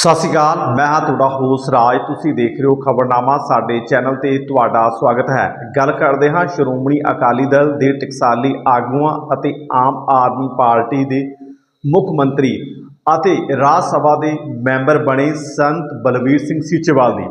ਸਤਿ ਸ਼੍ਰੀ ਅਕਾਲ, ਮੈਂ ਹਾਂ ਤੁਹਾਡਾ ਹੋਸਟ ਰਾਜ। ਤੁਸੀਂ ਦੇਖ ਰਹੇ ਹੋ ਖਬਰਨਾਮਾ, ਸਾਡੇ ਚੈਨਲ ਤੇ ਤੁਹਾਡਾ ਸਵਾਗਤ ਹੈ। ਗੱਲ ਕਰਦੇ ਹਾਂ ਸ਼੍ਰੋਮਣੀ ਅਕਾਲੀ ਦਲ ਦੇ ਟਕਸਾਲੀ ਆਗੂਆਂ ਅਤੇ ਆਮ ਆਦਮੀ ਪਾਰਟੀ ਦੇ ਮੁੱਖ ਮੰਤਰੀ ਅਤੇ ਰਾਜ ਸਭਾ ਦੇ ਮੈਂਬਰ ਬਣੇ ਸੰਤ ਬਲਵੀਰ ਸਿੰਘ ਸੀਚੇਵਾਲ ਦੀ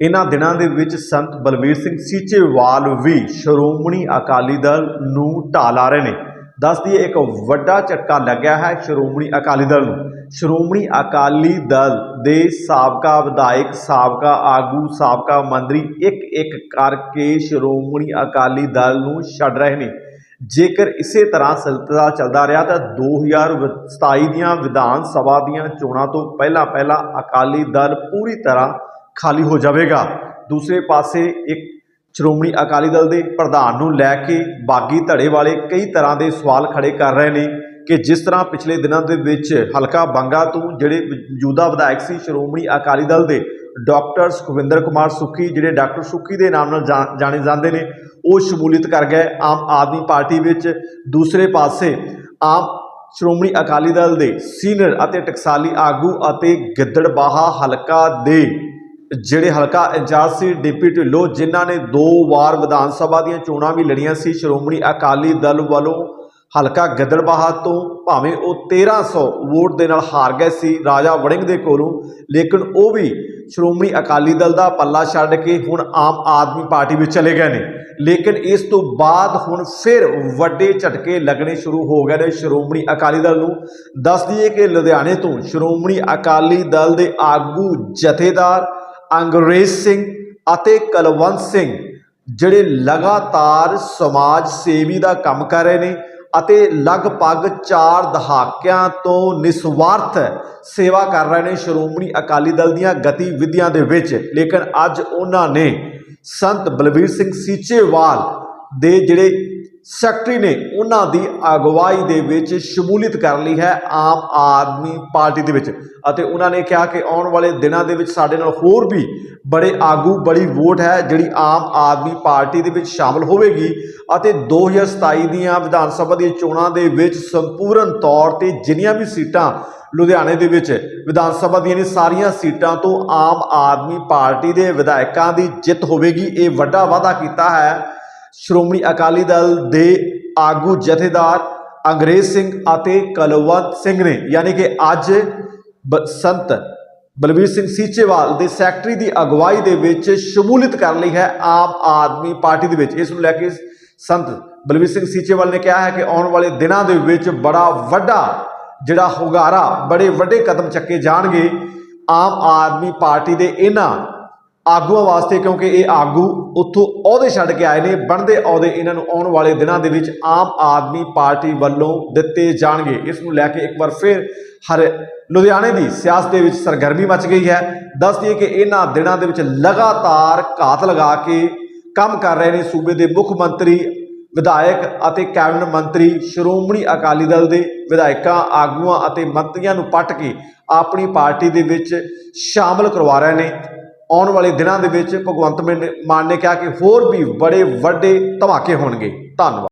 ਇਹਨਾਂ ਦਿਨਾਂ ਦੇ ਵਿੱਚ ਸੰਤ ਬਲਵੀਰ ਸਿੰਘ ਸੀਚੇਵਾਲ ਵੀ ਸ਼੍ਰੋਮਣੀ ਅਕਾਲੀ ਦਲ ਨੂੰ ਢਾਲ ਰਹੇ ਨੇ। ਦੱਸ ਦਈਏ, ਇੱਕ ਵੱਡਾ ਝਟਕਾ ਲੱਗਿਆ ਹੈ ਸ਼੍ਰੋਮਣੀ ਅਕਾਲੀ ਦਲ ਨੂੰ। ਸ਼੍ਰੋਮਣੀ ਅਕਾਲੀ ਦਲ ਦੇ ਸਾਬਕਾ ਵਿਧਾਇਕ, ਸਾਬਕਾ ਆਗੂ, ਸਾਬਕਾ ਮੰਤਰੀ ਇੱਕ ਇੱਕ ਕਰਕੇ ਸ਼੍ਰੋਮਣੀ ਅਕਾਲੀ ਦਲ ਨੂੰ ਛੱਡ ਰਹੇ ਨੇ। ਜੇਕਰ ਇਸੇ ਤਰ੍ਹਾਂ ਸਿਲਸਿਲਾ ਚੱਲਦਾ ਰਿਹਾ ਤਾਂ 2027 ਦੀਆਂ ਵਿਧਾਨ ਸਭਾ ਦੀਆਂ ਚੋਣਾਂ ਤੋਂ ਪਹਿਲਾਂ ਪਹਿਲਾਂ ਅਕਾਲੀ ਦਲ ਪੂਰੀ ਤਰ੍ਹਾਂ ਖਾਲੀ ਹੋ ਜਾਵੇਗਾ। ਦੂਸਰੇ ਪਾਸੇ ਇੱਕ ਸ਼੍ਰੋਮਣੀ ਅਕਾਲੀ ਦਲ ਦੇ ਪ੍ਰਧਾਨ ਨੂੰ ਲੈ ਕੇ ਬਾਗੀ ਧੜੇ ਵਾਲੇ ਕਈ ਤਰ੍ਹਾਂ ਦੇ ਸਵਾਲ ਖੜੇ ਕਰ ਰਹੇ ਨੇ ਕਿ ਜਿਸ ਤਰ੍ਹਾਂ ਪਿਛਲੇ ਦਿਨਾਂ ਦੇ ਵਿੱਚ ਹਲਕਾ ਬੰਗਾ ਤੋਂ ਜਿਹੜੇ ਮੌਜੂਦਾ ਵਿਧਾਇਕ ਸੀ ਸ਼੍ਰੋਮਣੀ ਅਕਾਲੀ ਦਲ ਦੇ ਡਾਕਟਰ ਸੁਖਵਿੰਦਰ ਕੁਮਾਰ ਸੁੱਖੀ, ਜਿਹੜੇ ਡਾਕਟਰ ਸੁੱਖੀ ਦੇ ਨਾਮ ਨਾਲ ਜਾ- ਜਾਣੇ ਜਾਂਦੇ ਨੇ, ਉਹ ਸ਼ਮੂਲੀਅਤ ਕਰ ਗਏ। ਆਮ ਆਦਮੀ ਪਾਰਟੀ ਵਿੱਚ ਦੂਸਰੇ ਪਾਸੇ ਆਮ ਸ਼੍ਰੋਮਣੀ ਅਕਾਲੀ ਦਲ ਦੇ ਸੀਨੀਅਰ ਅਤੇ ਟਕਸਾਲੀ ਆਗੂ ਅਤੇ ਗਿੱਦੜਬਾਹਾ ਹਲਕਾ ਦੇ ਜਿਹੜੇ ਹਲਕਾ ਇੰਚਾਰਜ ਸੀ, ਡੀਪੀ ਢਿੱਲੋਂ, ਜਿਨ੍ਹਾਂ ਨੇ ਦੋ ਵਾਰ ਵਿਧਾਨ ਸਭਾ ਦੀਆਂ ਚੋਣਾਂ ਵੀ ਲੜੀਆਂ ਸੀ, ਸ਼੍ਰੋਮਣੀ ਅਕਾਲੀ ਦਲ ਵੱਲੋਂ ਹਲਕਾ ਗਿੱਦੜਬਾਹਾ ਤੋਂ ਭਾਵੇਂ ਉਹ 1300 ਵੋਟ ਦੇ ਨਾਲ ਹਾਰ ਗਏ ਸੀ, ਰਾਜਾ ਵੜਿੰਗ ਦੇ ਕੋਲੋਂ, ਲੇਕਿਨ ਉਹ ਵੀ ਸ਼੍ਰੋਮਣੀ ਅਕਾਲੀ ਦਲ ਦਾ ਪੱਲਾ ਛੱਡ ਕੇ ਹੁਣ ਆਮ ਆਦਮੀ ਪਾਰਟੀ ਵਿੱਚ ਚਲੇ ਗਏ ਨੇ। ਲੇਕਿਨ ਇਸ ਤੋਂ ਬਾਅਦ ਹੁਣ ਫਿਰ ਵੱਡੇ ਝਟਕੇ ਲੱਗਣੇ ਸ਼ੁਰੂ ਹੋ ਗਏ ਨੇ ਸ਼੍ਰੋਮਣੀ ਅਕਾਲੀ ਦਲ ਨੂੰ। ਦੱਸ ਦਈਏ ਕਿ ਲੁਧਿਆਣੇ ਤੋਂ ਸ਼੍ਰੋਮਣੀ ਅਕਾਲੀ ਦਲ ਦੇ ਆਗੂ ਜਥੇਦਾਰ ਅੰਗਰੇਜ਼ ਸਿੰਘ ਅਤੇ ਕਲਵੰਤ ਸਿੰਘ, ਜਿਹੜੇ ਲਗਾਤਾਰ ਸਮਾਜ ਸੇਵੀ ਦਾ ਕੰਮ ਕਰ ਰਹੇ ਨੇ ਅਤੇ ਲਗਭਗ 4 ਦਹਾਕਿਆਂ ਤੋਂ ਨਿਸਵਾਰਥ ਸੇਵਾ ਕਰ ਰਹੇ ਨੇ ਸ਼੍ਰੋਮਣੀ ਅਕਾਲੀ ਦਲ ਦੀਆਂ ਗਤੀਵਿਧੀਆਂ ਦੇ ਵਿੱਚ। ਲੇਕਿਨ ਅੱਜ ਉਹਨਾਂ ਨੇ ਸੰਤ ਬਲਵੀਰ ਸਿੰਘ ਸੀਚੇਵਾਲ ਦੇ ਜਿਹੜੇ ਸੈਕਟਰੀ ਨੇ ਉਹਨਾਂ ਦੀ ਅਗਵਾਈ ਦੇ ਵਿੱਚ ਸ਼ਮੂਲੀਅਤ ਕਰ ਲਈ ਹੈ ਆਮ ਆਦਮੀ ਪਾਰਟੀ ਦੇ ਵਿੱਚ। ਅਤੇ ਉਹਨਾਂ ਨੇ ਕਿਹਾ ਕਿ ਆਉਣ ਵਾਲੇ ਦਿਨਾਂ ਦੇ ਵਿੱਚ ਸਾਡੇ ਨਾਲ ਹੋਰ ਵੀ ਬੜੇ ਆਗੂ, ਬੜੀ ਵੋਟ ਹੈ ਜਿਹੜੀ ਆਮ ਆਦਮੀ ਪਾਰਟੀ ਦੇ ਵਿੱਚ ਸ਼ਾਮਲ ਹੋਵੇਗੀ। ਅਤੇ 2027 ਦੀਆਂ ਵਿਧਾਨ ਸਭਾ ਦੀਆਂ ਚੋਣਾਂ ਦੇ ਵਿੱਚ ਸੰਪੂਰਨ ਤੌਰ ਤੇ ਜਿੰਨੀਆਂ ਵੀ ਸੀਟਾਂ ਲੁਧਿਆਣੇ ਦੇ ਵਿੱਚ ਵਿਧਾਨ ਸਭਾ ਦੀਆਂ ਨੇ, ਸਾਰੀਆਂ ਸੀਟਾਂ ਤੋਂ ਆਮ ਆਦਮੀ ਪਾਰਟੀ ਦੇ ਵਿਧਾਇਕਾਂ ਦੀ ਜਿੱਤ ਹੋਵੇਗੀ। ਇਹ ਵੱਡਾ ਵਾਅਦਾ ਕੀਤਾ ਹੈ। ਸ਼੍ਰੋਮਣੀ ਅਕਾਲੀ ਦਲ ਦੇ ਆਗੂ ਜਥੇਦਾਰ ਅੰਗਰੇਜ਼ ਸਿੰਘ ਅਤੇ ਕਲਵੰਤ ਸਿੰਘ ਨੇ, ਯਾਨੀ ਕਿ ਅੱਜ ਬ- ਸੰਤ ਬਲਵੀਰ ਸਿੰਘ ਸੀਚੇਵਾਲ ਦੇ ਸੈਕਟਰੀ ਦੀ ਅਗਵਾਈ ਦੇ ਵਿੱਚ ਸ਼ਮੂਲੀਅਤ ਕਰ ਲਈ ਹੈ ਆਮ ਆਦਮੀ ਪਾਰਟੀ ਦੇ ਵਿੱਚ। ਇਸ ਨੂੰ ਲੈ ਕੇ ਸੰਤ ਬਲਵੀਰ ਸਿੰਘ ਸੀਚੇਵਾਲ ਨੇ ਕਿਹਾ ਹੈ ਕਿ ਆਉਣ ਵਾਲੇ ਦਿਨਾਂ ਦੇ ਵਿੱਚ ਬੜਾ ਵੱਡਾ ਜਿਹੜਾ ਹੁਗਾਰਾ, ਬੜੇ ਵੱਡੇ ਕਦਮ ਚੱਕੇ ਜਾਣਗੇ ਆਮ ਆਦਮੀ ਪਾਰਟੀ ਦੇ ਇਹਨਾਂ ਆਗੂਆਂ ਵਾਸਤੇ, ਕਿਉਂਕਿ ਇਹ ਆਗੂ ਉੱਥੋਂ ਅਹੁਦੇ ਛੱਡ ਕੇ ਆਏ ਨੇ, ਬਣਦੇ ਅਹੁਦੇ ਇਹਨਾਂ ਨੂੰ ਆਉਣ ਵਾਲੇ ਦਿਨਾਂ ਦੇ ਵਿੱਚ ਆਮ ਆਦਮੀ ਪਾਰਟੀ ਵੱਲੋਂ ਦਿੱਤੇ ਜਾਣਗੇ। ਇਸ ਨੂੰ ਲੈ ਕੇ ਇੱਕ ਵਾਰ ਫਿਰ ਹਰ ਲੁਧਿਆਣੇ ਦੀ ਸਿਆਸਤ ਦੇ ਵਿੱਚ ਸਰਗਰਮੀ ਮਚ ਗਈ ਹੈ। ਦੱਸ ਦਈਏ ਕਿ ਇਹਨਾਂ ਦਿਨਾਂ ਦੇ ਵਿੱਚ ਲਗਾਤਾਰ ਘਾਤ ਲਗਾ ਕੇ ਕੰਮ ਕਰ ਰਹੇ ਨੇ ਸੂਬੇ ਦੇ ਮੁੱਖ ਮੰਤਰੀ, ਵਿਧਾਇਕ ਅਤੇ ਕੈਬਨਿਟ ਮੰਤਰੀ ਸ਼੍ਰੋਮਣੀ ਅਕਾਲੀ ਦਲ ਦੇ ਵਿਧਾਇਕਾਂ, ਆਗੂਆਂ ਅਤੇ ਮੰਤਰੀਆਂ ਨੂੰ ਪੱਟ ਕੇ ਆਪਣੀ ਪਾਰਟੀ ਦੇ ਵਿੱਚ ਸ਼ਾਮਲ ਕਰਵਾ ਰਹੇ ਨੇ। ਆਉਣ ਵਾਲੇ ਦਿਨਾਂ ਦੇ ਵਿੱਚ ਭਗਵੰਤ ਮਾਨ ਨੇ- ਮਾਨ ਨੇ ਕਿਹਾ ਕਿ ਹੋਰ ਵੀ ਬੜੇ ਵੱਡੇ ਧਮਾਕੇ ਹੋਣਗੇ। ਧੰਨਵਾਦ।